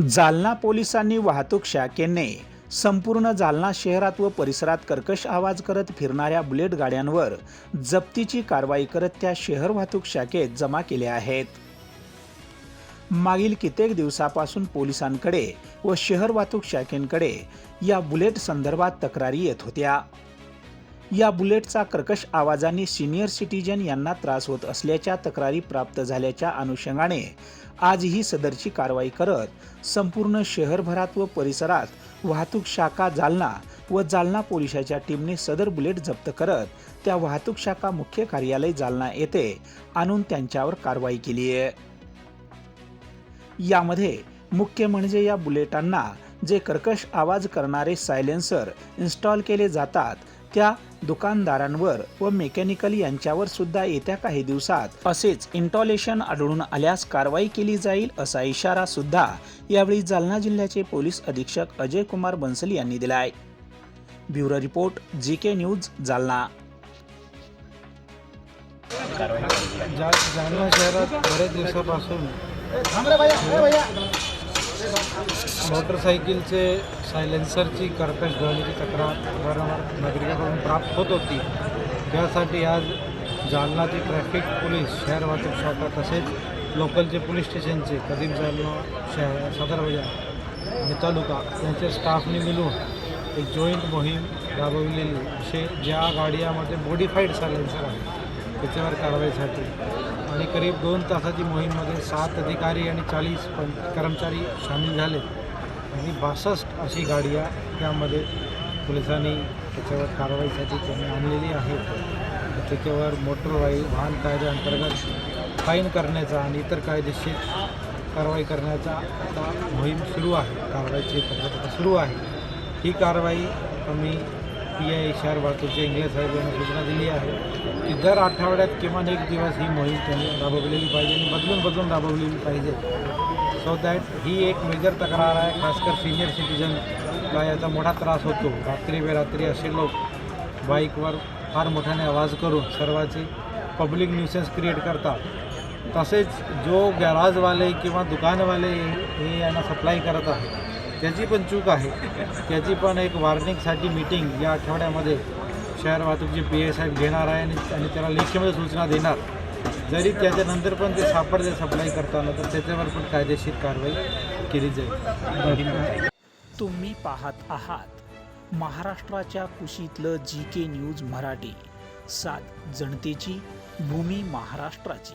जालना पोलिसांनी वाहतूक शाखेने संपूर्ण जालना शहरात व परिसरात कर्कश आवाज करत फिरणाऱ्या बुलेट गाड्यांवर जप्तीची कारवाई करत त्या शहर वाहतूक शाखेत जमा केल्या आहेत. मागील कित्येक दिवसापासून पोलिसांकडे व शहर वाहतूक शाखेकडे या बुलेट संदर्भात तक्रारी येत होत्या. या बुलेटचा कर्कश आवाजाने सिनियर सिटीजन यांना त्रास होत असल्याच्या तक्रारी प्राप्त झाल्याच्या अनुषंगाने आजही सदरची कारवाई करत संपूर्ण शहरभरात व परिसरात वाहतूक शाखा जालना व जालना पोलिसाच्या टीमने सदर बुलेट जप्त करत त्या वाहतूक शाखा मुख्य कार्यालय जालना येथे आणून त्यांच्यावर कारवाई केली आहे. यामध्ये मुख्य म्हणजे या बुलेटांना जे कर्कश आवाज करणारे सायलेन्सर इन्स्टॉल केले जातात त्या दुकानदारांवर व मेकॅनिकल यांच्यावर सुद्धा येत्या काही दिवसात असेच इंटॉलेशन आढळून आल्यास कारवाई केली जाईल असा इशारा सुद्धा यावेळी जालना जिल्ह्याचे पोलीस अधीक्षक अजय कुमार बन्सल यांनी दिलाय. Bureau report G K news Jalna. Jalna शहरात बऱ्याच दिवसापासून मोटरसायकलचे सायलेन्सरची कर्कश ध्वनीची तक्रार वारंवार नागरिकांकडून प्राप्त होत होती. त्यासाठी आज जालनाचे ट्रॅफिक पोलीस शहर वाहतूक शाखा तसेच लोकलचे पोलीस स्टेशनचे कदीम जालना शहर सदर बाजार आणि तालुका यांच्या स्टाफने मिळून एक जॉईंट मोहीम राबविलेली असे ज्या गाड्यामध्ये मॉडिफाईड सायलेन्सर आहे. त्याच्यावर कारवाईसाठी आणि करीब दोन तासाची मोहीममध्ये सात अधिकारी आणि चाळीस पण कर्मचारी सामील झाले. आणि बासष्ट अशी गाड्या त्यामध्ये पोलिसांनी त्याच्यावर कारवाईसाठी त्यांनी आणलेली आहे त्याच्यावर मोटर वाई वाहन कायद्याअंतर्गत फाईन करण्याचा आणि इतर कायदेशीर कारवाई करण्याचा आता मोहीम सुरू आहे. कारवाईची पद्धत आता सुरू आहे. ही कारवाई आम्ही पी आय शहर वाहतूकचे इंग्लज साहेब यांनी सूचना दिली आहे की दर आठवड्यात किमान एक दिवस ही मोहीम त्यांनी राबवलेली पाहिजे आणि बदलून बदलून राबवलेली पाहिजे. सो दॅट ही एक मेजर तक्रार आहे खासकर सिनियर सिटीजनला याचा मोठा त्रास होतो. रात्री बेरात्री असे लोक बाईकवर फार मोठ्याने आवाज करून सर्वांची पब्लिक न्यूसेन्स क्रिएट करतात. तसेच जो गॅराजवाले किंवा दुकानवाले हे यांना सप्लाय करत आहे त्याची पण चूक आहे. त्याची पण एक वॉर्निंगसाठी मीटिंग या आठवड्यामध्ये शहर वाहतूकची पी ए साहेब घेणार आहे आणि आणि त्याला लेखीमध्ये सूचना देणार. जरी त्याच्यानंतर पण ते सापडले सप्लाय करताना तर त्याच्यावर पण कायदेशीर कारवाई केली जाईल. तुम्ही पाहत आहात महाराष्ट्राच्या कुशीतलं जी के न्यूज मराठी. सात जनतेची भूमी महाराष्ट्राची.